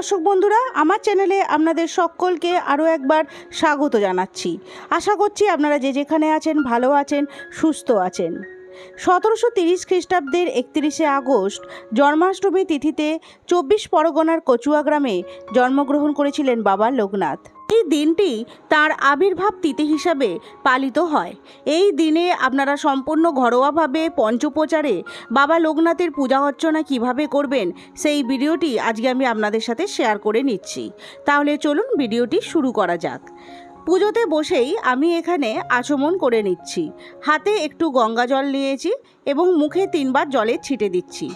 দর্শক বন্ধুরা, আমার চ্যানেলে আপনাদের সকলকে আরও একবার স্বাগত জানাচ্ছি। আশা করছি আপনারা যে যেখানে আছেন, ভালো আছেন, সুস্থ আছেন। সতেরোশো তিরিশ খ্রিস্টাব্দের একত্রিশে আগস্ট জন্মাষ্টমী তিথিতে চব্বিশ পরগনার কচুয়া গ্রামে জন্মগ্রহণ করেছিলেন বাবা লোকনাথ। এই দিনটি তার আবির্ভাব তিথি হিসাবে পালিত হয়। এই দিনে আপনারা সম্পূর্ণ ঘরোয়াভাবে পঞ্চপ্রচারে বাবা লোকনাথের পূজা অর্চনা কীভাবে করবেন সেই ভিডিওটি আজকে আমি আপনাদের সাথে শেয়ার করে নিচ্ছি। তাহলে চলুন ভিডিওটি শুরু করা যাক। পুজোতে বসেই আমি এখানে আচমন করে নিচ্ছি। হাতে একটু গঙ্গা জল নিয়েছি এবং মুখে তিনবার জলে ছিটে দিচ্ছি।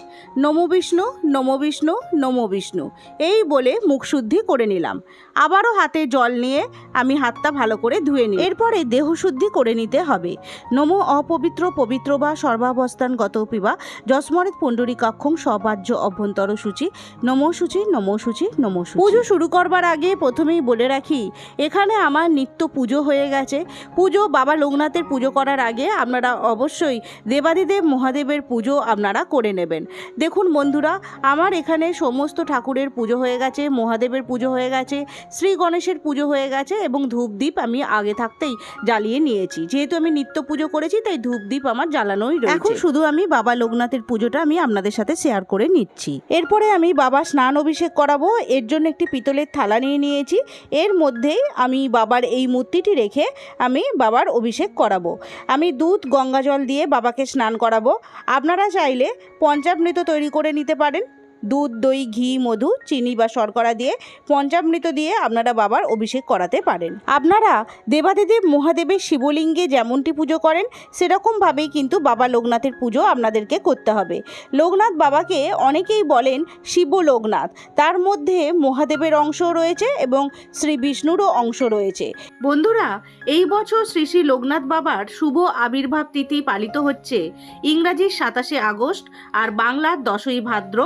নমো বিষ্ণু নমো বিষ্ণু নমো বিষ্ণু। এই বলে মুখ শুদ্ধি করে নিলাম। আবারও হাতে জল নিয়ে আমি হাতটা ভালো করে ধুয়ে নিই। এরপরে দেহ শুদ্ধি করে নিতে হবে। নমো অপবিত্র, পবিত্র বা সর্বাবস্থান গত পিবা যস্মরেত পুণ্ডরীকাক্ষং সবাহ্য অভ্যন্তর সূচি। নমো সূচি নমো সূচি নমো সূচি। পুজো শুরু করবার আগে প্রথমেই বলে রাখি, এখানে আমার নিত্য পুজো হয়ে গেছে। পুজো বাবা লোকনাথের পুজো করার আগে আপনারা অবশ্যই দেবাদিদেব মহাদেবের পুজো আপনারা করে নেবেন। দেখুন বন্ধুরা, আমার এখানে সমস্ত ঠাকুরের পুজো হয়ে গেছে, মহাদেবের পুজো হয়ে গেছে, শ্রী গণেশের পুজো হয়ে গেছে এবং ধূপদীপ আমি আগে থাকতেই জ্বালিয়ে নিয়েছি। যেহেতু আমি নিত্য পুজো করেছি, তাই ধূপদীপ আমার জ্বালানোই রয়েছে। এখন শুধু আমি বাবা লোকনাথের পুজোটা আমি আপনাদের সাথে শেয়ার করে নিচ্ছি। এরপরে আমি বাবা স্নান অভিষেক করাবো। এর জন্য একটি পিতলের থালা নিয়ে নিয়েছি। এর মধ্যেই আমি বাবার এই মূর্তিটি রেখে আমি বাবার অভিষেক করাবো। আমি দুধ, গঙ্গা জল দিয়ে বাবাকে স্নান করাবো। আপনারা চাইলে পঞ্চামৃত তৈরি করে নিতে পারেন। দুধ, দই, ঘি, মধু, চিনি বা শর্করা দিয়ে, পঞ্চামৃত দিয়ে আপনারা বাবার অভিষেক করাতে পারেন। আপনারা দেবাদিদেব মহাদেবের শিবলিঙ্গে যেমনটি পুজো করেন, সেরকমভাবেই কিন্তু বাবা লোকনাথের পুজো আপনাদেরকে করতে হবে। লোকনাথ বাবাকে অনেকেই বলেন শিব লোকনাথ। তার মধ্যে মহাদেবের অংশ রয়েছে এবং শ্রী বিষ্ণুরও অংশ রয়েছে। বন্ধুরা, এই বছর শ্রী শ্রী লোকনাথ বাবার শুভ আবির্ভাব তিথি পালিত হচ্ছে ইংরাজির সাতাশে আগস্ট আর বাংলার দশই ভাদ্র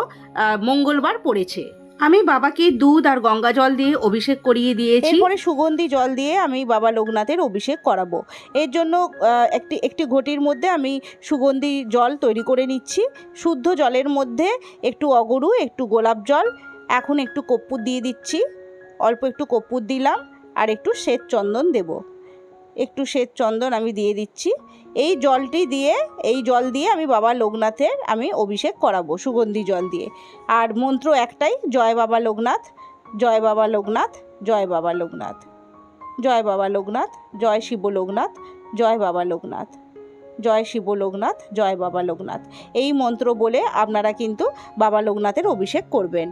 মঙ্গলবার পড়েছে। আমি বাবাকে দুধ আর গঙ্গা জল দিয়ে অভিষেক করিয়ে দিয়েছি। এরপরে সুগন্ধি জল দিয়ে আমি বাবা লোকনাথের অভিষেক করাবো। এর জন্য একটি একটি ঘটির মধ্যে আমি সুগন্ধি জল তৈরি করে নিচ্ছি। শুদ্ধ জলের মধ্যে একটু অগরু একটু গোলাপ জল, এখন একটু কর্পূর দিয়ে দিচ্ছি। অল্প একটু কর্পূর দিলাম আর একটু শ্বেত চন্দন দেব। একটু শ্বেত চন্দন আমি দিয়ে দিচ্ছি। এই জলটি দিয়ে, এই জল দিয়ে আমি বাবা লোকনাথের আমি অভিষেক করাবো, সুগন্ধি জল দিয়ে। আর মন্ত্র একটাই, জয় বাবা লোকনাথ, জয় বাবা লোকনাথ, জয় বাবা লোকনাথ, জয় বাবা লোকনাথ, জয় শিব লোকনাথ, জয় বাবা লোকনাথ, জয় শিব লোকনাথ, জয় বাবা লোকনাথ। এই মন্ত্র বলে আপনারা কিন্তু বাবা লোকনাথের অভিষেক করবেন।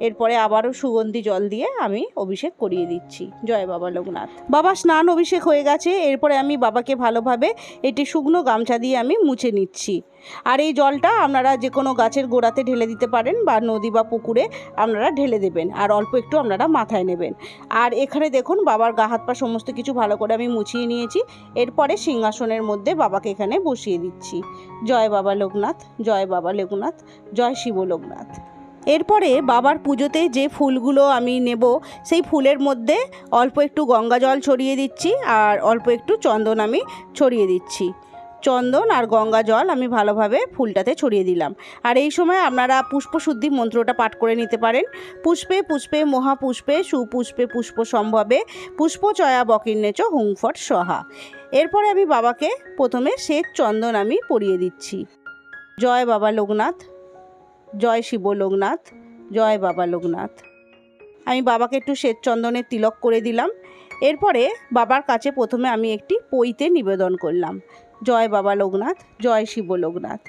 এরপরে আবারও সুগন্ধি জল দিয়ে আমি অভিষেক করিয়ে দিচ্ছি। জয় বাবা লোকনাথ। বাবা, স্নান অভিষেক হয়ে গেছে। এরপরে আমি বাবাকে ভালোভাবে এটি শুকনো গামছা দিয়ে আমি মুছে নিচ্ছি। আর এই জলটা আপনারা যে কোনো গাছের গোড়াতে ঢেলে দিতে পারেন বা নদী বা পুকুরে আপনারা ঢেলে দেবেন। আর অল্প একটু আপনারা মাথায় নেবেন। আর এখানে দেখুন, বাবার গা, হাত, পা সমস্ত কিছু ভালো করে আমি মুছিয়ে নিয়েছি। এরপরে সিংহাসনের মধ্যে বাবাকে এখানে বসিয়ে দিচ্ছি। জয় বাবা লোকনাথ, জয় বাবা লোকনাথ, জয় শিব লোকনাথ। এরপরে বাবার পুজোতে যে ফুলগুলো আমি নেব, সেই ফুলের মধ্যে অল্প একটু গঙ্গা জল ছড়িয়ে দিচ্ছি আর অল্প একটু চন্দন আমি ছড়িয়ে দিচ্ছি। চন্দন আর গঙ্গা জল আমি ভালোভাবে ফুলটাতে ছড়িয়ে দিলাম। আর এই সময় আপনারা পুষ্পশুদ্ধি মন্ত্রটা পাঠ করে নিতে পারেন। পুষ্পে পুষ্পে মহাপুষ্পে সুপুষ্পে পুষ্প সম্ভবে পুষ্পচয়া বকির্নেচ হুংফট সহা এরপরে আমি বাবাকে প্রথমে শ্বেত চন্দন আমি পরিয়ে দিচ্ছি। জয় বাবা লোকনাথ। জয় শিব লোকনাথ, জয় বাবা লোকনাথ। আমি বাবাকে একটু শ্বেত চন্দনের তিলক করে দিলাম। এরপরে বাবার কাছে প্রথমে আমি একটি পইতে নিবেদন করলাম। জয় বাবা লোকনাথ, জয় শিব লোকনাথ।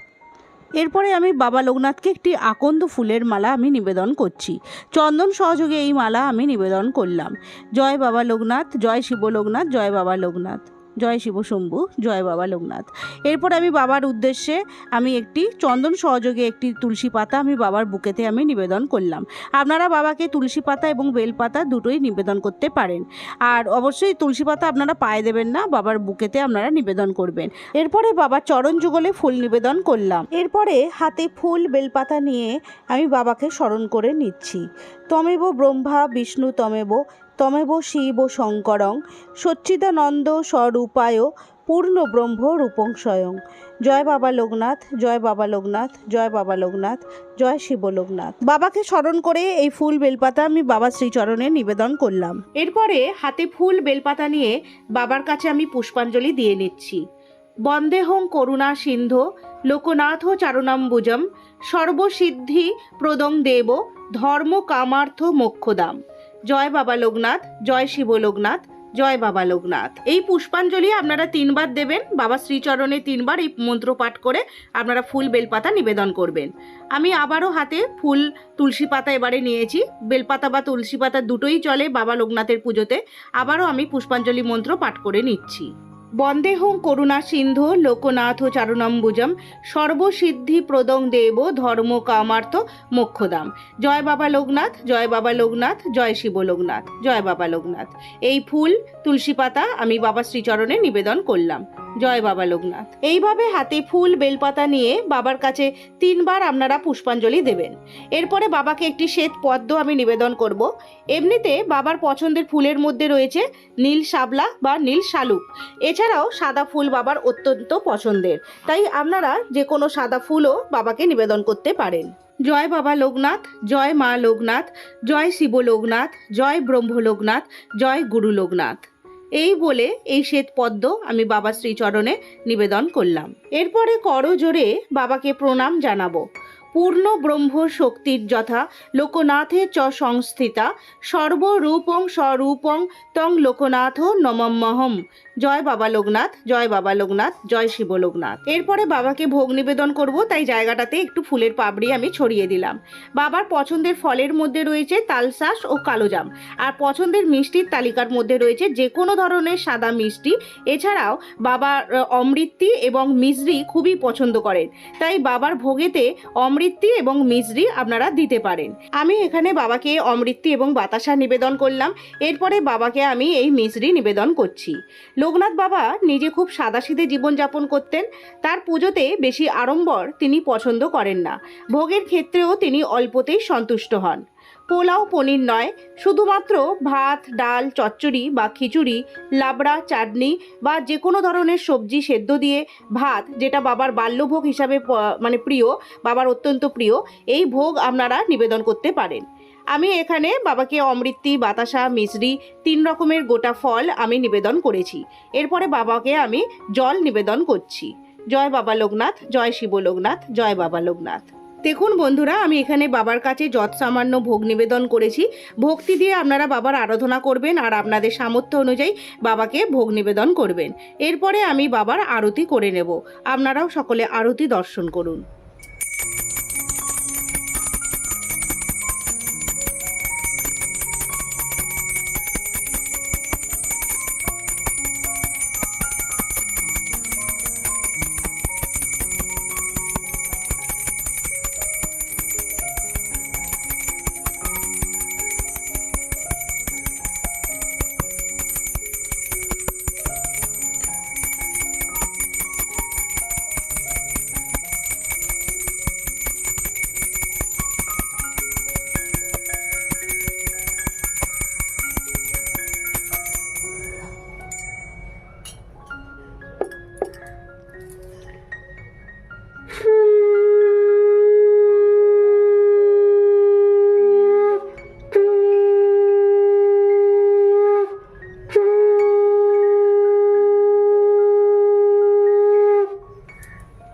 এরপরে আমি বাবা লোকনাথকে একটি আকন্দ ফুলের মালা আমি নিবেদন করছি। চন্দন সহযোগে এই মালা আমি নিবেদন করলাম। জয় বাবা লোকনাথ, জয় শিব লোকনাথ, জয় বাবা লোকনাথ। জয় শিব শম্ভু, জয় বাবা লোকনাথ। এরপর আমি বাবার উদ্দেশ্যে আমি একটি চন্দন সহযোগে একটি তুলসী পাতা আমি বাবার বুকেতে আমি নিবেদন করলাম। আপনারা বাবাকে তুলসী পাতা এবং বেলপাতা দুটোই নিবেদন করতে পারেন। আর অবশ্যই তুলসী পাতা আপনারা পায়ে দেবেন না, বাবার বুকেতে আপনারা নিবেদন করবেন। এরপরে বাবার চরণ যুগলে ফুল নিবেদন করলাম। এরপরে হাতে ফুল বেলপাতা নিয়ে আমি বাবাকে স্মরণ করে নিচ্ছি। তমেব ব্রহ্মা, বিষ্ণু তমেব তমেব শিব শঙ্করং সচ্চিদানন্দ স্বরূপায় পূর্ণ ব্রহ্ম রূপং স্বয়ং জয় বাবা লোকনাথ, জয় বাবা লোকনাথ, জয় বাবা লোকনাথ, জয় শিব লোকনাথ। বাবাকে স্মরণ করে এই ফুল বেলপাতা আমি বাবা শ্রীচরণে নিবেদন করলাম। এরপরে হাতে ফুল বেলপাতা নিয়ে বাবার কাছে আমি পুষ্পাঞ্জলি দিয়ে নিচ্ছি। বন্দেহং করুণা সিন্ধ, লোকনাথ চারণাম্বুজম, সর্বসিদ্ধি প্রদং দেব, ধর্ম কামার্থ মোক্ষদাম। জয় বাবা লোকনাথ, জয় শিব লোকনাথ, জয় বাবা লোকনাথ। এই পুষ্পাঞ্জলি আপনারা তিনবার দেবেন, বাবা শ্রীচরণে তিনবার এই মন্ত্র পাঠ করে আপনারা ফুল বেলপাতা নিবেদন করবেন। আমি আবারও হাতে ফুল তুলসী পাতা এবারে নিয়েছি, বেলপাতা বা তুলসী পাতা দুটোই চলে বাবা লোকনাথের পুজোতে। আবারও আমি পুষ্পাঞ্জলি মন্ত্র পাঠ করে নিচ্ছি। বন্দেহং করুণা সিন্ধু লোকনাথ চারণম্বুজম সর্বসিদ্ধি প্রদং দেব ধর্ম কামার্থ মোক্ষদাম। জয় বাবা লোকনাথ, জয় বাবা লোকনাথ, জয় শিব লোকনাথ, জয় বাবা লোকনাথ। এই ফুল, তুলসী পাতা আমি বাবা শ্রীচরণে নিবেদন করলাম। জয় বাবা লোকনাথ। এইভাবে হাতে ফুল, বেলপাতা নিয়ে বাবার কাছে তিনবার আপনারা পুষ্পাঞ্জলি দেবেন। এরপরে বাবাকে একটি শ্বেত পদ্ম আমি নিবেদন করব। এমনিতে বাবার পছন্দের ফুলের মধ্যে রয়েছে নীল শাবলা বা নীল শালুক। এছাড়াও সাদা ফুল বাবার অত্যন্ত পছন্দের। তাই আপনারা যে কোনো সাদা ফুলও বাবাকে নিবেদন করতে পারেন। জয় বাবা লোকনাথ, জয় মা লোকনাথ, জয় শিব লোকনাথ, জয় ব্রহ্ম লোকনাথ, জয় গুরু লোকনাথ। এই বলে এই শ্বেত পদ্ম আমি বাবা শ্রীচরণে নিবেদন করলাম। এরপরে করজোরে বাবাকে প্রণাম জানাব। পূর্ণ ব্রহ্ম শক্তির যথা লোকনাথে চ সংস্থিতা, সর্বরূপং স্বরূপং তং লোকনাথ নমম্মহম জয় বাবা লোকনাথ জয় বাবা লোকনাথ জয় শিব লোকনাথ। এরপরে বাবাকে ভোগ নিবেদন করব তাই জায়গাটাতে একটু ফুলের পাপড়ি আমি ছড়িয়ে দিলাম। বাবার পছন্দের ফলের মধ্যে রয়েছে তালশাঁস ও কালোজাম। আর পছন্দের মিষ্টির তালিকার মধ্যে রয়েছে যে কোনো ধরনের সাদা মিষ্টি। এছাড়াও বাবার আহ, অমৃতি এবং মিজরি খুবই পছন্দ করেন। তাই বাবার ভোগেতে অমৃতি এবং মিজরি আপনারা দিতে পারেন। আমি এখানে বাবাকে অমৃতি এবং বাতাসা নিবেদন করলাম। এরপরে বাবাকে আমি এই মিজরি নিবেদন করছি। লোকনাথ বাবা নিজে খুব সাদাসিধে জীবনযাপন করতেন। তার পুজোতে বেশি আড়ম্বর তিনি পছন্দ করেন না। ভোগের ক্ষেত্রেও তিনি অল্পতেই সন্তুষ্ট হন। পোলাও, পনির নয়, শুধুমাত্র ভাত, ডাল, চচ্চড়ি বা খিচুড়ি, লাবড়া, চাটনি বা যে কোনো ধরনের সবজি সেদ্ধ দিয়ে ভাত, যেটা বাবার বাল্যভোগ হিসাবে মানে প্রিয়, বাবার অত্যন্ত প্রিয়, এই ভোগ আপনারা নিবেদন করতে পারেন। আমি এখানে বাবাকে অমৃতি, বাতাসা মিশ্রি তিন রকমের গোটা ফল আমি নিবেদন করেছি। এরপরে বাবাকে আমি জল নিবেদন করছি। জয় বাবা লোকনাথ, জয় শিব লোকনাথ, জয় বাবা লোকনাথ। দেখুন বন্ধুরা, আমি এখানে বাবার কাছে যৎ সামান্য ভোগ নিবেদন করেছি। ভক্তি দিয়ে আপনারা বাবার আরাধনা করবেন আর আপনাদের সামর্থ্য অনুযায়ী বাবাকে ভোগ নিবেদন করবেন। এরপরে আমি বাবার আরতি করে নেব। আপনারাও সকলে আরতি দর্শন করুন।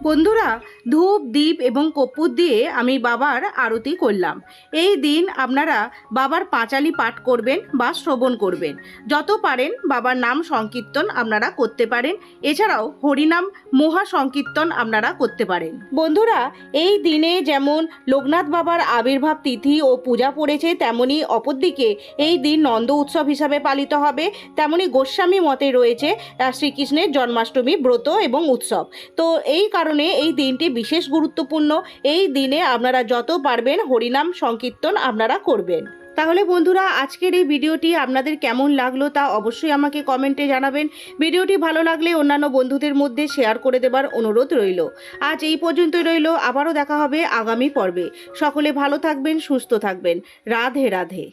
বন্ধুরা, ধূপ দ্বীপ এবং কর্পূর দিয়ে আমি বাবার আরতি করলাম। এই দিন আপনারা বাবার পাঁচালি পাঠ করবেন বা শ্রবণ করবেন। যত পারেন বাবার নাম সংকীর্তন আপনারা করতে পারেন। এছাড়াও হরিনাম মহা সংকীর্তন আপনারা করতে পারেন। বন্ধুরা, এই দিনে যেমন লোকনাথ বাবার আবির্ভাব তিথি ও পূজা পড়েছে, তেমনি অপরদিকে এই দিন নন্দ উৎসব হিসাবে পালিত হবে। তেমনি গোস্বামী মতে রয়েছে শ্রীকৃষ্ণের জন্মাষ্টমী ব্রত এবং উৎসব। তো এই কারণে এই দিনটি বিশেষ গুরুত্বপূর্ণ। এই দিনে আপনারা যত পারবেন হরিনাম সংকীর্তন আপনারা করবেন। তাহলে বন্ধুরা, আজকের এই ভিডিওটি আপনাদের কেমন লাগল তা অবশ্যই আমাকে কমেন্টে জানাবেন। ভিডিওটি ভালো লাগলে অন্যান্য বন্ধুদের মধ্যে শেয়ার করে দেবার অনুরোধ রইল। আজ এই পর্যন্তই রইল, আবারও দেখা হবে আগামী পর্বে। সকলে ভালো থাকবেন, সুস্থ থাকবেন। রাধে রাধে।